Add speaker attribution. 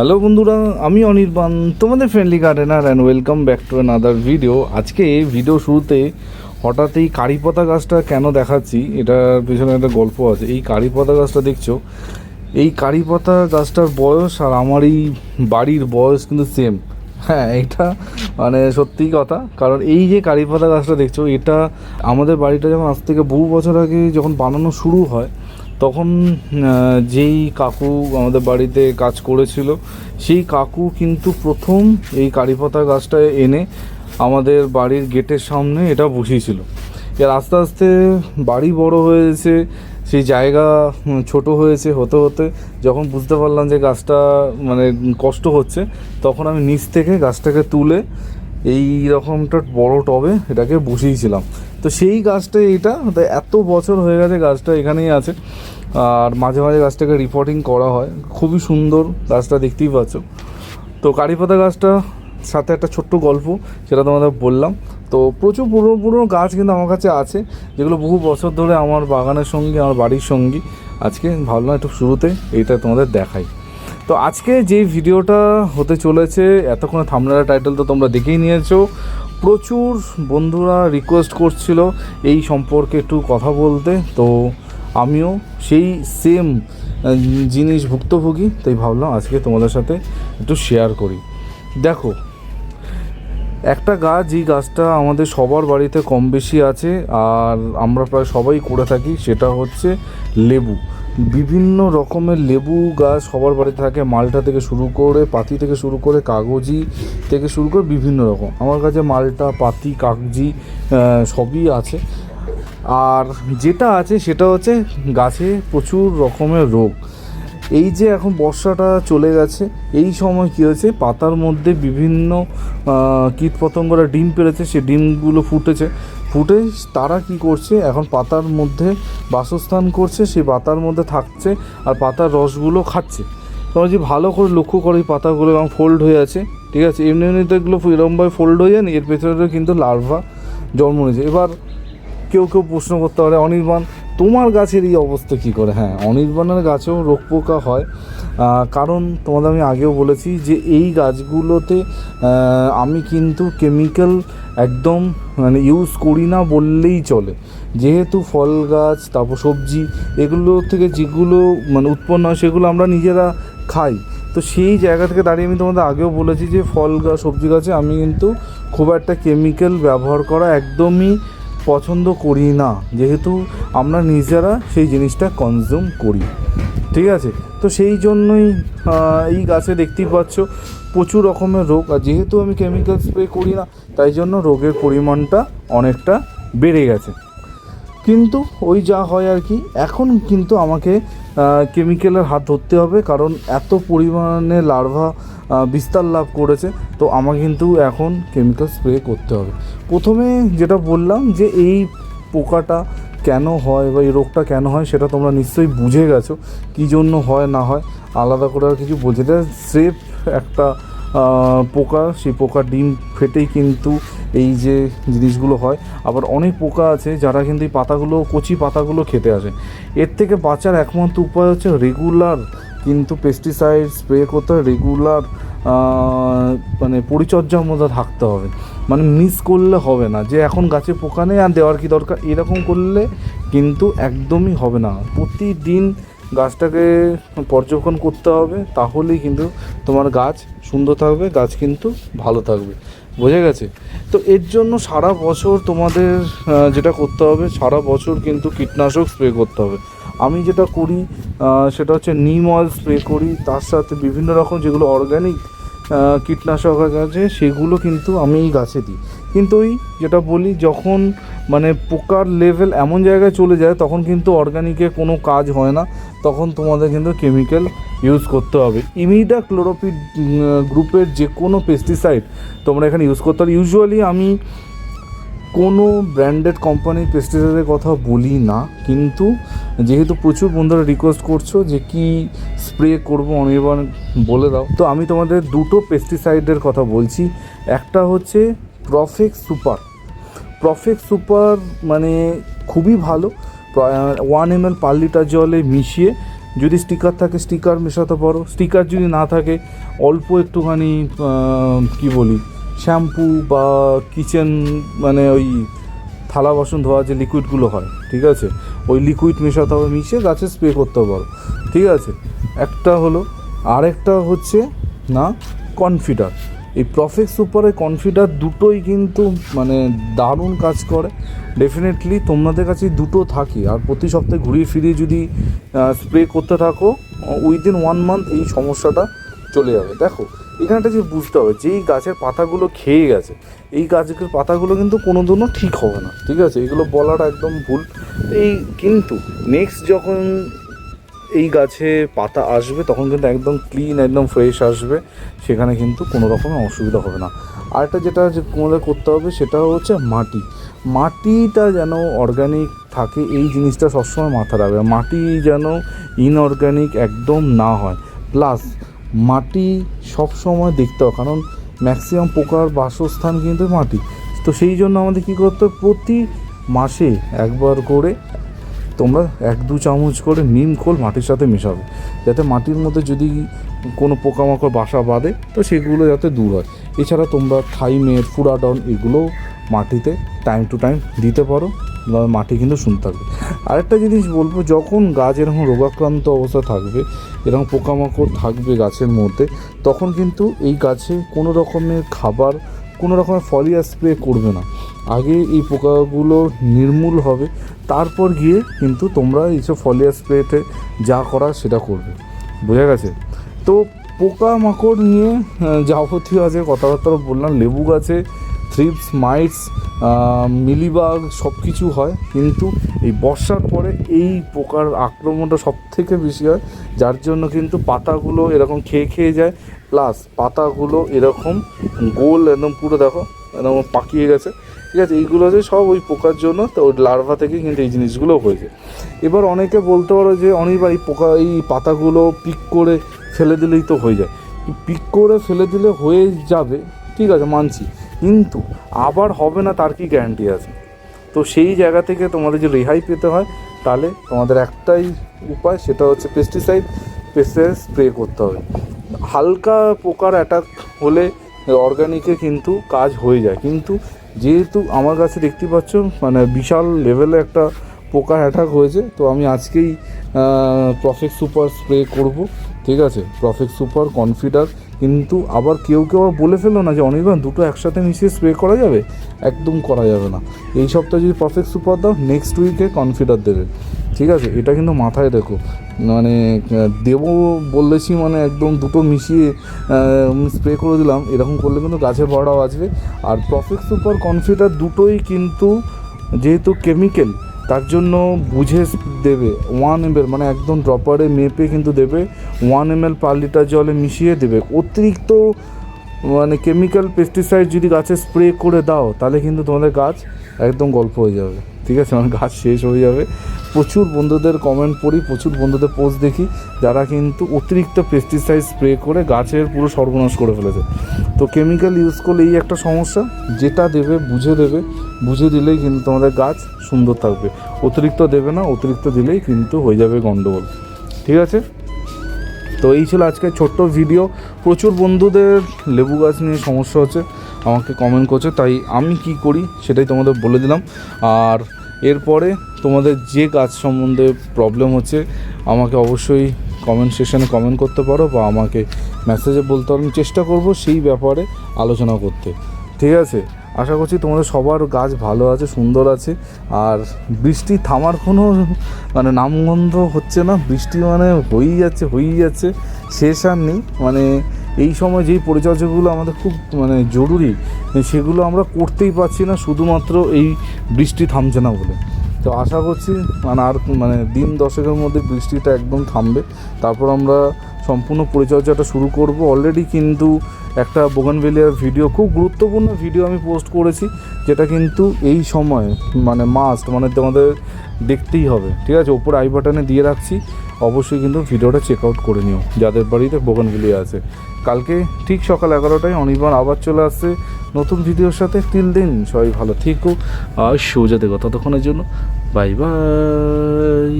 Speaker 1: Hello বন্ধুরা, আমি অনির্বাণ, তোমাদের friendly gardener and welcome back to other video আজকে ভিডিও শুরুতে হঠাৎ এই কারিপাতা গাছটা কেন দেখাচ্ছি, এটার পিছনে একটা গল্প আছে। এই কারিপাতা গাছটা দেখছ? এই কারিপাতা গাছটার বয়স আর আমার এই বাড়ির বয়স কিন্তু সেম হ্যাঁ এটা মানে সত্যিই কথা। কারণ এই যে কারিপাতা গাছটা দেখছ, এটা আমাদের বাড়িটা যখন আজ থেকে বহু বছর আগে যখন বানানো শুরু হয় তখন যেই কাকু আমাদের বাড়িতে কাজ করেছিল, সেই কাকু কিন্তু প্রথম এই কারিপাতা গাছটা এনে আমাদের বাড়ির গেটের সামনে এটা বসিয়েছিল। এর আস্তে আস্তে বাড়ি বড় হয়েছে, সেই জায়গা ছোট হয়েছে হতে হতে। যখন বুঝতে পারলাম যে গাছটা মানে কষ্ট হচ্ছে, তখন আমি নিচ থেকে গাছটাকে তুলে এই রকমটা বড় টবে এটাকে বসিয়েছিলাম। তো সেই গাছটা এইটা, তো এত বছর হয়ে গেছে গাছটা এখানেই আছে। আর মাঝে মাঝে গাছটাকে রিপোর্টিং করা হয়। খুবই সুন্দর গাছটা দেখতেই পাচ্ছ। তো কারিপাতা গাছটা, সাথে একটা ছোট্ট গল্প সেটা তোমাদের বললাম। তো প্রচুর পুরনো পুরনো গাছ কিন্তু আমার কাছে আছে, যেগুলো বহু বছর ধরে আমার বাগানের সঙ্গে, আমার বাড়ির সঙ্গী। আজকে ভাবলাম একটু শুরুতে এইটা তোমাদের দেখাই। তো আজকে যে ভিডিওটা হতে চলেছে, এতক্ষণে থামনারা টাইটেল তো তোমরা দেখেই নিয়েছো, প্রচুর বন্ধুরা রিকোয়েস্ট করছিল এই সম্পর্কে একটু কথা বলতে। তো আমিও সেই সেম জিনিস ভুক্তভোগী, তাই ভাবলাম আজকে তোমাদের সাথে একটু শেয়ার করি। দেখো, একটা গাছ, যেই গাছটা আমাদের সবার বাড়িতে কম বেশি আছে, আর আমরা প্রায় সবাই করে থাকি, সেটা হচ্ছে লেবু। বিভিন্ন রকমের লেবু গাছ সবার বাড়িতে থাকে, মালটা থেকে শুরু করে, পাতি থেকে শুরু করে, কাগজি থেকে শুরু করে বিভিন্ন রকম। আমার কাছে মালটা, পাতি, কাগজি সবই আছে। আর যেটা আছে সেটা হচ্ছে গাছে প্রচুর রকমের রোগ। এই যে এখন বর্ষাটা চলে গেছে, এই সময় কী হয়েছে? পাতার মধ্যে বিভিন্ন কীটপতঙ্গরা ডিম পেড়েছে সেই ডিমগুলো ফুটেছে। ফুটে তারা কি করছে? এখন পাতার মধ্যে বাসস্থান করছে সেই পাতার মধ্যে থাকছে আর পাতার রসগুলো খাচ্ছে। তোমরা যদি ভালো করে লক্ষ্য করো এই পাতাগুলো এবং ফোল্ড হয়ে আছে ঠিক আছে? এমনি এমনি তো এগুলো এরমভাবে ফোল্ড হয়ে যায় না, এর পেছনে কিন্তু লার্ভা জন্ম নিয়েছে। এবার কেউ কেউ প্রশ্ন করতে পারে অনির্বাণ তোমার গাছের এই অবস্থা কী করে? হ্যাঁ অনির্বাণের গাছেও রোগ পোকা হয়। কারণ তোমাদের আমি আগেও বলেছি যে এই গাছগুলোতে আমি কিন্তু কেমিক্যাল একদম মানে ইউজ করি না বললেই চলে। যেহেতু ফল গাছ, তারপর সবজি, এগুলো থেকে যেগুলো মানে উৎপন্ন হয়, সেগুলো আমরা নিজেরা খাই। তো সেই জায়গা থেকে দাঁড়িয়ে আমি তোমাদের আগেও বলেছি যে ফল গাছ, সবজি গাছে আমি কিন্তু খুব একটা কেমিক্যাল ব্যবহার করা একদমই পছন্দ করি না, যেহেতু আমরা নিজেরা সেই জিনিসটা কনজিউম করি। ঠিক আছে? তো সেই জন্যই এই গাছে দেখতেই পাচ্ছ প্রচুর রকমের রোগ, আর যেহেতু আমি কেমিক্যাল স্প্রে করি না, তাই জন্য রোগের পরিমাণটা অনেকটা বেড়ে গেছে। কিন্তু ওই যা হয় আর কি, এখন কিন্তু আমাকে কেমিক্যালের হাত ধরতে হবে, কারণ এত পরিমাণে লার্ভা বিস্তার লাভ করেছে। তো আমাকে কিন্তু এখন কেমিক্যাল স্প্রে করতে হবে। প্রথমে যেটা বললাম যে এই পোকাটা কেন হয় বা এই রোগটা কেন হয়, সেটা তোমরা নিশ্চয়ই বুঝে গেছো, কী জন্য হয়, না হয়, আলাদা করে আর কিছু বোঝে এটা সেফ একটা পোকা, সেই পোকা ডিম ফেটেই কিন্তু এই যে জিনিসগুলো হয়। আবার অনেক পোকা আছে যারা কিন্তু এই পাতাগুলো, কচি পাতাগুলো খেতে আসে। এর থেকে বাঁচার একমাত্র উপায় হচ্ছে রেগুলার কিন্তু পেস্টিসাইড স্প্রে করতে হয় রেগুলার মানে পরিচর্যার মধ্যে থাকতে হবে। মানে মিস করলে হবে না। যে এখন গাছে পোকা নেই আর দেওয়ার কি দরকার? এরকম করলে কিন্তু একদমই হবে না। প্রতিদিন গাছটাকে পর্যবেক্ষণ করতে হবে, তাহলেই কিন্তু তোমার গাছ সুন্দর থাকবে, গাছ কিন্তু ভালো থাকবে। বোঝা গেছে? তো এর জন্য সারা বছর তোমাদের যেটা করতে হবে, সারা বছর কিন্তু কীটনাশক স্প্রে করতে হবে। আমি যেটা করি সেটা হচ্ছে নিম অয়েল স্প্রে করি, তার সাথে বিভিন্ন রকম যেগুলো অর্গ্যানিক কীটনাশক আছে, সেগুলো কিন্তু আমি গাছে দিই। কিন্তু ওই যেটা বলি, যখন মানে পোকার লেভেল এমন জায়গায় চলে যায়, তখন কিন্তু অর্গানিকে কোনো কাজ হয় না। তখন তোমাদের কিন্তু কেমিক্যাল ইউজ করতে হবে। ইমিডা ক্লোরোপিড গ্রুপের যে কোনো পেস্টিসাইড তোমরা এখানে ইউজ করতে হবে ইউজুয়ালি আমি কোনো ব্র্যান্ডেড কোম্পানির পেস্টিসাইডের কথা বলি না, কিন্তু যেহেতু প্রচুর বন্ধুরা রিকোয়েস্ট করছ যে কি স্প্রে করব অনির্বাণ বলে দাও। তো আমি তোমাদের দুটো পেস্টিসাইডের কথা বলছি। একটা হচ্ছে প্রফেক্ট সুপার প্রফেক্ট সুপার মানে খুবই ভালো। One M L per litre জলে মিশিয়ে যদি স্টিকার থাকে স্টিকার মেশাতে পারো। স্টিকার যদি না থাকে, অল্প একটুখানি কি বলি শ্যাম্পু বা কিচেন মানে ওই থালা বাসন ধোয়া যে লিকুইডগুলো হয়, ঠিক আছে? ওই লিকুইড মেশাতে হবে, মিশিয়ে গাছে স্প্রে করতে পারো, ঠিক আছে? একটা হলো, আরেকটা হচ্ছে, না কনফিডার এই প্রফেক্ট সুপারের কনফিডার দুটোই কিন্তু মানে দারুণ কাজ করে। ডেফিনেটলি তোমাদের কাছে দুটো থাকে। আর প্রতি সপ্তাহে ঘুরিয়ে ফিরিয়ে যদি স্প্রে করতে থাকো উইদিন ওয়ান মান্থ এই সমস্যাটা চলে যাবে। দেখো এখানটা যে বুঝতে হবে, যেই গাছের পাতাগুলো খেয়ে গেছে, এই গাছের পাতাগুলো কিন্তু কোনো দিনও ঠিক হবে না। ঠিক আছে? এগুলো বলাটা একদম ভুল। এই কিন্তু নেক্সট যখন এই গাছে পাতা আসবে, তখন কিন্তু একদম ক্লিন একদম ফ্রেশ আসবে। সেখানে কিন্তু কোনো রকমের অসুবিধা হবে না। আরেকটা যেটা তোমাদের করতে হবে, সেটা হচ্ছে মাটি। মাটিটা যেন অর্গানিক থাকে, এই জিনিসটা সবসময় মাথায় রাখবে। মাটি যেন ইনঅর্গানিক একদম না হয়। প্লাস মাটি সবসময় দেখতে হবে, কারণ ম্যাক্সিমাম পোকার বাসস্থান কিন্তু মাটি। তো সেই জন্য আমাদের কী করতে হবে, প্রতি মাসে একবার করে তোমরা এক দু চামচ করে নিম খোল মাটির সাথে মেশাবে। যাতে মাটির মধ্যে যদি কোনো পোকামাকড় বাসা বাঁধে, তো সেগুলো যাতে দূর হয়। এছাড়া তোমরা থাইমের ফুরাডন এগুলো মাটিতে টাইম টু টাইম দিতে পারো মাটি কিন্তু শুনতে থাকবে। আরেকটা জিনিস বলব, যখন গাছ এরকম রোগাক্রান্ত অবস্থা থাকবে, এরকম পোকামাকড় থাকবে গাছের মধ্যে, তখন কিন্তু এই গাছে কোনো রকমের খাবার কোনো রকমের ফলিয়া স্প্রে করবে না। আগে এই পোকাগুলো নির্মূল হবে, তারপর গিয়ে কিন্তু তোমরা এইসব ফলিয়া স্প্রেতে যা করা সেটা করবে। বোঝা গেছে? তো পোকা মাকড় নিয়ে যাবতীয় আছে, কথাবার্তা বললাম, লেবু গাছে থ্রিপস মাইটস মিলিবাগ সব কিছু হয়, কিন্তু এই বর্ষার পরে এই পোকার আক্রমণটা সব থেকে বেশি হয়, যার জন্য কিন্তু পাতাগুলো এরকম খেয়ে খেয়ে যায় প্লাস পাতাগুলো এরকম গোল একদম পুরো দেখো, একদম পাকিয়ে গেছে। ঠিক আছে, এইগুলো হচ্ছে সব ওই পোকার জন্য, তো ওই লার্ভা থেকে কিন্তু এই জিনিসগুলো হয়েছে। এবার অনেকে বলতে পারো যে অনেকবার এই পোকা, এই পাতাগুলো পিক করে ফেলে দিলেই তো হয়ে যায়। পিক করে ফেলে দিলে হয়ে যাবে, ঠিক আছে, মানছি। কিন্তু আবার হবে না, তার কি গ্যারান্টি আছে? তো সেই জায়গা থেকে তোমাদের যে রেহাই পেতে হয়, তাহলে তোমাদের একটাই উপায়, সেটা হচ্ছে পেস্টিসাইড পেস্টিসাইড স্প্রে করতে হবে। হালকা পোকার অ্যাটাক হলে অর্গানিকে কিন্তু কাজ হয়ে যায়। কিন্তু যেহেতু আমার কাছে দেখতে পাচ্ছ মানে বিশাল লেভেলে একটা পোকার অ্যাটাক হয়েছে, তো আমি আজকেই প্রফেক্ট সুপার স্প্রে করব, ঠিক আছে? প্রফেক্ট সুপার কনফিডার কিন্তু আবার কেউ কেউ আবার বলে ফেলল না যে অনির্বাণ দুটো একসাথে মিশিয়ে স্প্রে করা যাবে? একদম করা যাবে না। এই সপ্তাহে যদি পারফেক্ট সুপার দাও নেক্সট উইকে কনফিডার দেবে। ঠিক আছে? এটা কিন্তু মাথায় রেখো। মানে দেব বলেছি মানে একদম দুটো মিশিয়ে স্প্রে করে দিলাম। এরকম করলে কিন্তু গাছের বড়াও আসবে। আর প্রফেক্ট সুপার কনফিডার দুটোই কিন্তু যেহেতু কেমিক্যাল তার জন্য বুঝে দেবে ওয়ান এম মানে একদম ড্রপারে মেপে কিন্তু দেবে one M L per litre জলে মিশিয়ে দেবে। অতিরিক্ত মানে কেমিক্যাল পেস্টিসাইড যদি গাছে স্প্রে করে দাও, তাহলে কিন্তু তোমাদের গাছ একদম গল্প হয়ে যাবে। ঠিক আছে মানে গাছ শেষ হয়ে যাবে। প্রচুর বন্ধুদের কমেন্ট পড়ি, প্রচুর বন্ধুদের পোস্ট দেখি, যারা কিন্তু অতিরিক্ত পেস্টিসাইড স্প্রে করে গাছের পুরো সর্বনাশ করে ফেলেছে। তো কেমিক্যাল ইউজ করলে এই একটা সমস্যা, যেটা দেবে বুঝে দেবে, বুঝে দিলেই কিন্তু তোমাদের গাছ সুন্দর থাকবে। অতিরিক্ত দেবে না, অতিরিক্ত দিলেই কিন্তু হয়ে যাবে গন্ডগোল। ঠিক আছে? তো এই ছিল আজকে ছোট্ট ভিডিও প্রচুর বন্ধুদের লেবু গাছ নিয়ে সমস্যা হচ্ছে, আমাকে কমেন্ট করছে, তাই আমি কি করি সেটাই তোমাদের বলে দিলাম। আর এরপরে তোমাদের যে গাছ সম্বন্ধে প্রবলেম হচ্ছে, আমাকে অবশ্যই কমেন্ট সেকশানে কমেন্ট করতে পারো বা আমাকে মেসেজে বলতে পারো। আমি চেষ্টা করব সেই ব্যাপারে আলোচনা করতে। ঠিক আছে? আশা করছি তোমাদের সবার গাছ ভালো আছে, সুন্দর আছে। আর বৃষ্টি থামার কোনো মানে নামগন্ধ হচ্ছে না। বৃষ্টি মানে হয়েই যাচ্ছে হয়েই যাচ্ছে। শেষ আর নেই। মানে এই সময় যেই পরিচর্যাগুলো আমাদের খুব মানে জরুরি, সেগুলো আমরা করতেই পারছি না, শুধুমাত্র এই বৃষ্টি থামছে না বলে। তো আশা করছি মানে আর মানে দিন দশকের মধ্যে বৃষ্টিটা একদম থামবে। তারপর আমরা সম্পূর্ণ পরিচর্যাটা শুরু করব। অলরেডি কিন্তু একটা বোগানভেলিয়ার ভিডিও খুব গুরুত্বপূর্ণ ভিডিও আমি পোস্ট করেছি, যেটা কিন্তু এই সময় মানে মাস্ট মানে তোমাদের দেখতেই হবে। ঠিক আছে? ওপরে আই বাটনে দিয়ে রাখছি। অবশ্যই কিন্তু ভিডিওটা চেক আউট করে নিও, যাদের বাড়িতে বোগানভেলিয়া আছে। কালকে ঠিক সকাল এগারোটায় অনির্বাণ আবার চলে আসছে। নতুন ভিডিওর সাথে তিল দিন সবাই ভালো থেকো আর সোজা দেখো ততক্ষণের জন্য বাই বাই